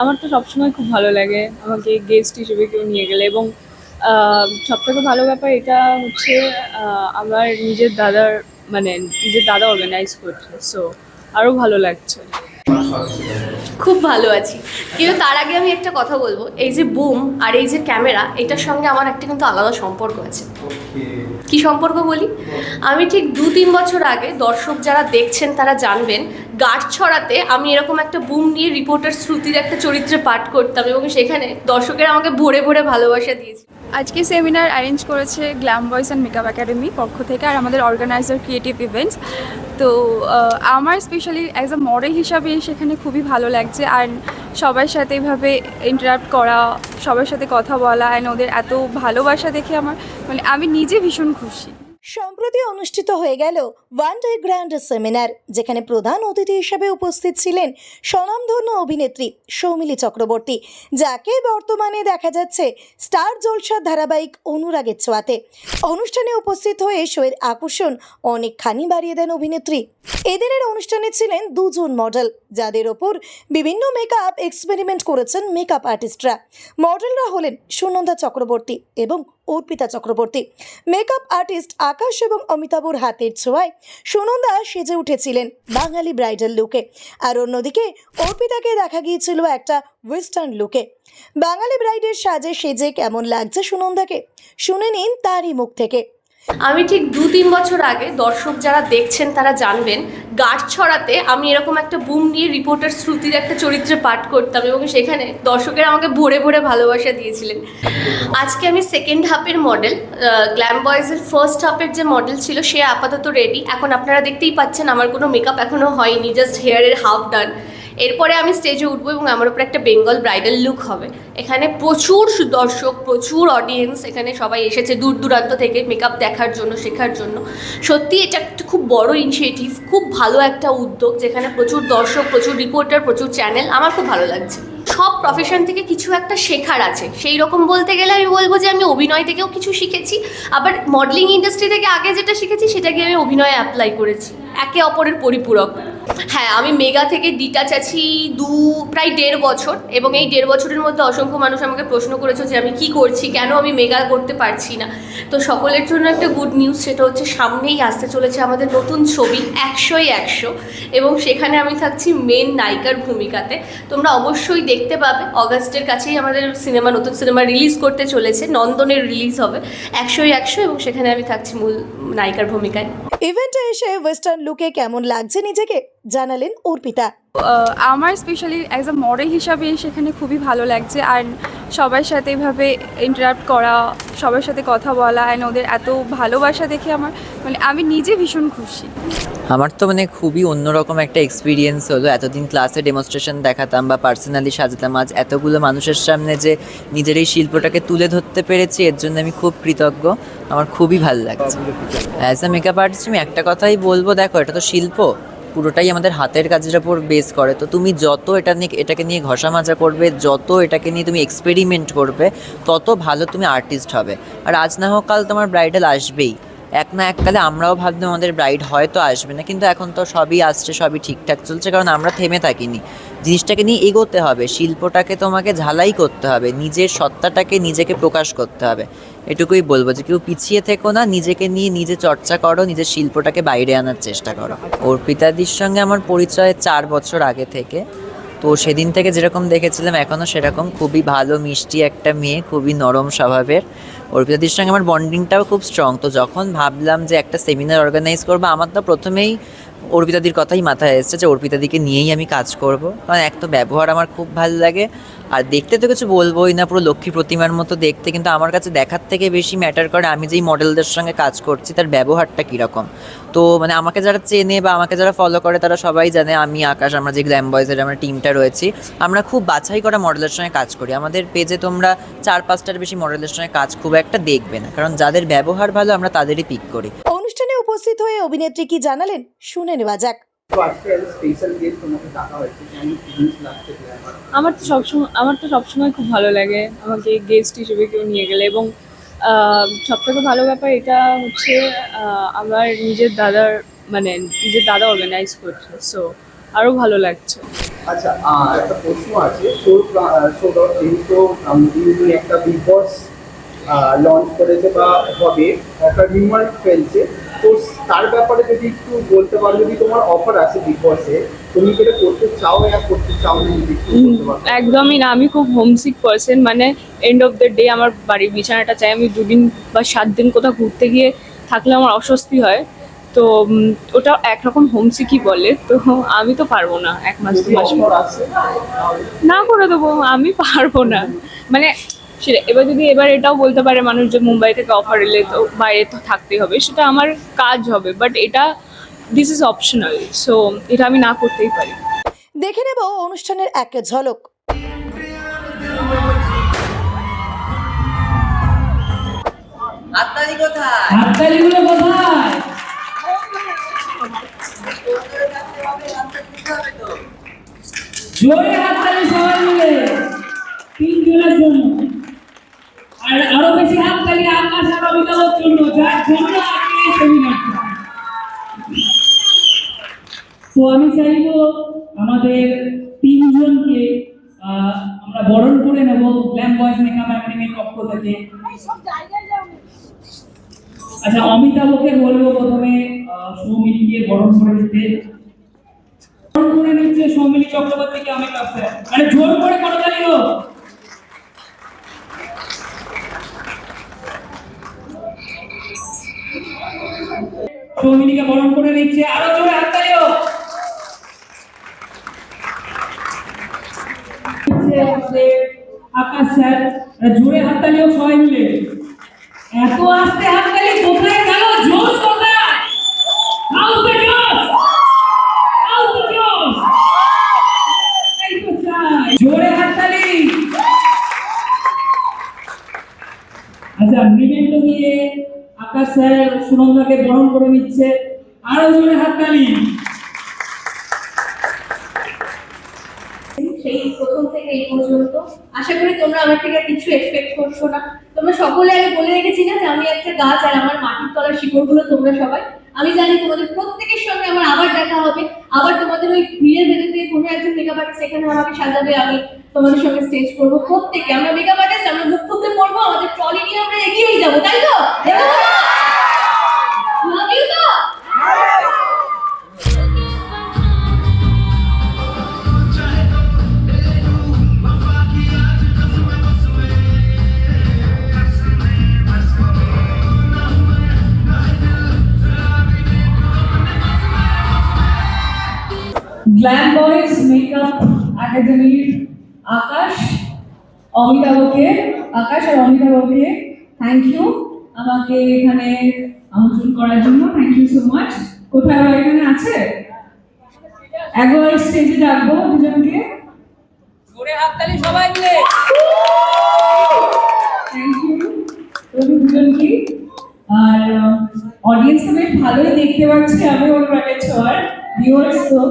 আমার তো সবসময় খুব ভালো লাগে আমাকে গেস্ট হিসেবে কেউ নিয়ে গেলে এবং সব থেকে ভালো ব্যাপার এটা হচ্ছে আমার নিজের দাদার মানে নিজের দাদা অর্গানাইজ করছে সো আরও ভালো লাগছে। খুব ভালো আছি। কিন্তু তার আগে আমি একটা কথা বলব। এই যে বুম আর এই যে ক্যামেরা এটার সঙ্গে আমার একটা কিন্তু আলাদা সম্পর্ক আছে। কি সম্পর্ক বলি? আমি ঠিক দু তিন বছর আগে দর্শক যারা দেখছেন, তারা জানবেন গাছ ছড়াতে আমি এরকম একটা বুম নিয়ে রিপোর্টার শ্রুতির একটা চরিত্রে পাঠ করতাম এবং সেখানে দর্শকেরা আমাকে ভরে ভরে ভালোবাসা দিয়েছে আজকে সেমিনার অ্যারেঞ্জ করেছে glam boys and makeup academy পক্ষ থেকে আর আমাদের অর্গানাইজার ক্রিয়েটিভ ইভেন্টস তো আমার স্পেশালি অ্যাজ আ মডেল হিসাবে সেখানে খুবই ভালো লাগছে আর সবার সাথে এভাবে ইন্টারাক্ট করা, সবার সাথে কথা বলা অ্যান্ড ওদের এত ভালোবাসা দেখে আমার মানে আমি নিজে ভীষণ খুশি। সম্প্রতি অনুষ্ঠিত হয়ে গেল ওয়ান ডে গ্র্যান্ড সেমিনার যেখানে প্রধান অতিথি হিসেবে উপস্থিত ছিলেন স্বনামধন্য অভিনেত্রী সৌমিলি চক্রবর্তী, যাকে বর্তমানে দেখা যাচ্ছে স্টার জলসার ধারাবাহিক অনুরাগের ছোঁয়াতে। অনুষ্ঠানে উপস্থিত হয়ে শোয়ের আকর্ষণ অনেকখানি বাড়িয়ে দেন অভিনেত্রী। এদিনের অনুষ্ঠানে ছিলেন দুজন মডেল যাদের ওপর বিভিন্ন মেকআপ এক্সপেরিমেন্ট করেছেন মেকআপ আর্টিস্টরা মডেলরা হলেন সুনন্দা চক্রবর্তী এবং অর্পিতা চক্রবর্তী। মেকআপ আর্টিস্ট আকাশ এবং অমিতাভর হাতের ছোঁয়ায় সুনন্দা সেজে উঠেছিলেন বাঙালি ব্রাইডাল লুকে আর অন্যদিকে অর্পিতাকে দেখা গিয়েছিল একটা ওয়েস্টার্ন লুকে বাঙালি ব্রাইডের সাজে সেজে কেমন লাগছে সুনন্দাকে? শুনে নিন তারই মুখ থেকে। আমি ঠিক দু তিন বছর আগে দর্শক যারা দেখছেন তারা জানবেন, গাছ ছড়াতে আমি এরকম একটা বুম নিয়ে রিপোর্টার শ্রুতির একটা চরিত্রে পাঠ করতাম এবং সেখানে দর্শকেরা আমাকে ভরে ভরে ভালোবাসা দিয়েছিলেন। আজকে আমি সেকেন্ড হাফের মডেল গ্ল্যাম বয়েজের ফার্স্ট হাফের যে মডেল ছিল সে আপাতত রেডি এখন আপনারা দেখতেই পাচ্ছেন আমার কোনো মেকআপ এখনও হয়নি জাস্ট হেয়ারের হাফ ডান এরপরে আমি স্টেজে উঠবো এবং আমার উপর একটা বেঙ্গল ব্রাইডাল লুক হবে। এখানে প্রচুর দর্শক, প্রচুর অডিয়েন্স এখানে সবাই এসেছে দূর দূরান্ত থেকে মেকআপ দেখার জন্য, শেখার জন্য। সত্যি এটা একটা খুব বড় ইনিশিয়েটিভ খুব ভালো একটা উদ্যোগ যেখানে প্রচুর দর্শক, প্রচুর রিপোর্টার প্রচুর চ্যানেল আমার খুব ভালো লাগছে। সব প্রফেশন থেকে কিছু একটা শেখার আছে। সেই রকম বলতে গেলে আমি বলব যে আমি অভিনয় থেকেও কিছু শিখেছি, আবার মডেলিং ইন্ডাস্ট্রি থেকে আগে যেটা শিখেছি সেটাকে আমি অভিনয়ে অ্যাপ্লাই করেছি। একে অপরের পরিপূরক। হ্যাঁ আমি মেগা থেকে ডিটাচ আছি দু, প্রায় দেড় বছর এবং এই দেড় বছরের মধ্যে অসংখ্য মানুষ আমাকে প্রশ্ন করেছে যে আমি কি করছি, কেন আমি মেগা করতে পারছি না। তো সকলের জন্য একটা গুড নিউজ সেটা হচ্ছে সামনেই আসতে চলেছে আমাদের নতুন ছবি একশোই একশো এবং সেখানে আমি থাকছি মেন নায়িকার ভূমিকাতে। তোমরা অবশ্যই দেখতে পাবে, অগাস্টের কাছেই আমাদের সিনেমা, নতুন সিনেমা রিলিজ করতে চলেছে, নন্দনের রিলিজ হবে একশোই একশো এবং সেখানে আমি থাকছি মূল নায়িকার ভূমিকায়। ইভেন্টে এসে ওয়েস্টার্ন লুকে কেমন লাগছে নিজেকে? জানালেন অর্পিতা। আমার স্পেশালি অ্যাজ আ মডেল হিসাবে সেখানে খুবই ভালো লাগছে আর সবার সাথে এভাবে ইন্টারাক্ট করা সবার সাথে কথা বলা অ্যান্ড ওদের এত ভালোবাসা দেখে আমার মানে আমি নিজে ভীষণ খুশি। আমার তো মানে খুবই অন্যরকম একটা এক্সপিরিয়েন্স হলো। এতদিন ক্লাসে ডেমনস্ট্রেশন দেখাতাম বা পার্সোনালি সাজাতাম। আজ এতগুলো মানুষের সামনে যে নিজের এই শিল্পটাকে তুলে ধরতে পেরেছি এর জন্য আমি খুব কৃতজ্ঞ। আমার খুবই ভালো লাগছে। অ্যাজ আ মেকআপ আর্টিস্ট আমি একটা কথাই বলব দেখো এটা তো শিল্প। পুরোটাই আমাদের হাতের কাজের উপর বেস করে। তো তুমি যত এটা নিয়ে, এটাকে নিয়ে ঘষা মাজা করবে, যত এটাকে নিয়ে তুমি এক্সপেরিমেন্ট করবে, তত ভালো তুমি আর্টিস্ট হবে। আর আজ না হোক কাল তোমার ব্রাইডাল আসবেই। এক না এককালে আমরাও ভাবতাম আমাদের ব্রাইড হয়তো আসবে না, কিন্তু এখন তো সবই আসছে, সবই ঠিকঠাক চলছে, কারণ আমরা থেমে থাকিনি। জিনিসটাকে নিয়ে এগোতে হবে, শিল্পটাকে তোমাকে ঝালাই করতে হবে, নিজের সত্তাটাকে নিজেকে প্রকাশ করতে হবে। এটুকুই বলব যে কেউ পিছিয়ে থেকো না, নিজেকে নিয়ে নিজে চর্চা করো, নিজের শিল্পটাকে বাইরে আনার চেষ্টা করো। ওর পিতাদির সঙ্গে আমার পরিচয় চার বছর আগে থেকে। তো সেদিন থেকে যেরকম দেখেছিলাম এখনও সেরকম। খুবই ভালো, মিষ্টি একটা মেয়ে, খুবই নরম স্বভাবের। অর্পিতাদির সঙ্গে আমার বন্ডিংটাও খুব স্ট্রং তো যখন ভাবলাম যে একটা সেমিনার অর্গানাইজ করব, আমার তো প্রথমেই অর্পিতাদির কথাই মাথায় এসেছে যে অর্পিতাদিকে নিয়েই আমি কাজ করব। কারণ এক তো ব্যবহার আমার খুব ভালো লাগে, আর দেখতে তো কিছু বলবোই না, পুরো লক্ষ্মী প্রতিমার মতো দেখতে, কিন্তু আমার কাছে দেখার থেকে বেশি ম্যাটার করে আমি যেই মডেলদের সঙ্গে কাজ করছি, তার ব্যবহারটা কীরকম। তো মানে আমাকে যারা চেনে বা আমাকে যারা ফলো করে, তারা সবাই জানে আমি আকাশ, আমরা যে গ্ল্যাম বয়েজের আমরা টিমটা রয়েছি, আমরা খুব বাছাই করা মডেলের সঙ্গে কাজ করি। আমাদের পেজে তোমরা চার পাঁচটার বেশি মডেলের সঙ্গে কাজ খুব একটা দেখবে না কারণ যাদের ব্যবহার ভালো আমরা তাদেরই পিক করি। অনুষ্ঠানে উপস্থিত হয়ে অভিনেত্রী কি জানালেন শুনে নেওয়া যাক। আমার? তো সবসময় আমার তো সবসময় খুব ভালো লাগে আমাকে গেস্ট হিসেবে কেউ নিয়ে গেলে এবং সব থেকে ভালো ব্যাপার এটা হচ্ছে আমার নিজের দাদার মানে নিজের দাদা অর্গানাইজ করছে সো আরও ভালো লাগছে। আচ্ছা আর একটা প্রশ্ন আছে একটা বিগ বস লঞ্চ করেছে বা হবে একটা রিমার ফেলছে। তো তার ব্যাপারে যদি একটু বলতে পারো যদি তোমার অফার আছে বিগ বসে তুমি কি করতে চাও করতে চাও না যদি একদমই না। আমি খুব হোমসিক পার্সন মানে এন্ড অফ দ্য ডে আমার বাড়ির বিছানাটা চাই আমি দুদিন বা সাত দিন কোথাও ঘুরতে গিয়ে থাকলে আমার অস্বস্তি হয়। তো ওটা একরকম হোমসিকই বলে তো আমি তো পারব না এক মাস দু মাস। না করে দেবো আমি পারব না। মানে সেটা এবার যদি এবার এটাও বলতে পারে মানুষ যে মুম্বাই থেকে অফার এলে তো বাইরে তো থাকতেই হবে সেটা আমার কাজ হবে বাট এটা দিস ইজ অপশনাল সো এটা আমি না করতেই পারি। দেখে নেব অনুষ্ঠানের এক ঝলক। হাততালি কোথায়? হাততালিগুলো কোথায়? জোরে হাততালি সবাই মিলে। তিনজনের জন্য আর আরও বেশি হাততালি অমিতাভের জন্য যার জন্য আজকে এই সেমিনারটা তো আমি চাইব আমাদের তিনজনকে আমরা বরণ করে নেব গ্ল্যাম বয়েজ মেকআপ একাডেমির পক্ষ থেকে। আচ্ছা অমিতাভকে বলব প্রথমে সৌমিলিকে বরণ করে দিতে বরণ করে নিচ্ছে সৌমিলি চক্রবর্তীকে অমিতাভ স্যার আরে জোর করে করতালি হোক সৌমিলিকে বরণ করে নিচ্ছে। আরও জোরে হাততালি হোক আকাশ স্যার। জোরে হাততালি হোক সবাই মিলে। এত আস্তে হাততালি কোথায় গেল? জোরে হাততালি আচ্ছা মৃগেন্দ্র দিয়ে আকাশ স্যার, সুনন্দাকে বরণ করে নিচ্ছে। আরও জোরে হাততালি। সেই প্রথম থেকে এই পর্যন্ত। আশা করি তোমরা আমার থেকে আর কিছু এক্সপেক্ট করছ না। তোমরা সকলে আগে বলে রেখেছি না যে আমি একটা গাছ আর আমার মাটির তলার শিকড়গুলো তোমরা সবাই। আমি জানি তোমাদের প্রত্যেকের সঙ্গে আমার আবার দেখা হবে। আবার তোমাদের ওই ভিড়ের ভেতরে কোনো একজন মেকআপ আর্টিস্ট এখানে আমাকে সাজাবে, আমি তোমাদের সঙ্গে স্টেজ করব। প্রত্যেকে আমরা মেকআপ আর্টিস্ট আমরা মুখ ফুটতে পড়ব আমাদের ট্রলি নিয়ে আমরা এগিয়েই যাব, তাই তো? গ্ল্যাম বয়েজ মেকআপ একাডেমির আকাশ অমিতাভকে আকাশ আর অমিতাভকে থ্যাংক ইউ আমাকে এখানে আমন্ত্রণ করার জন্য থ্যাংক ইউ সো মাচ কোথায় ওরা এখানে আছে? একবার স্টেজে ডাকবো দুজনকে। জোরে হাততালি সবাই মিলে। থ্যাংক ইউ তুমি দুজনকে। আর অডিয়েন্স বেশ ভালোই দেখতে পাচ্ছি আমি ওর ব্যাগে ছোঁয়ার ভিউয়ার্স তো।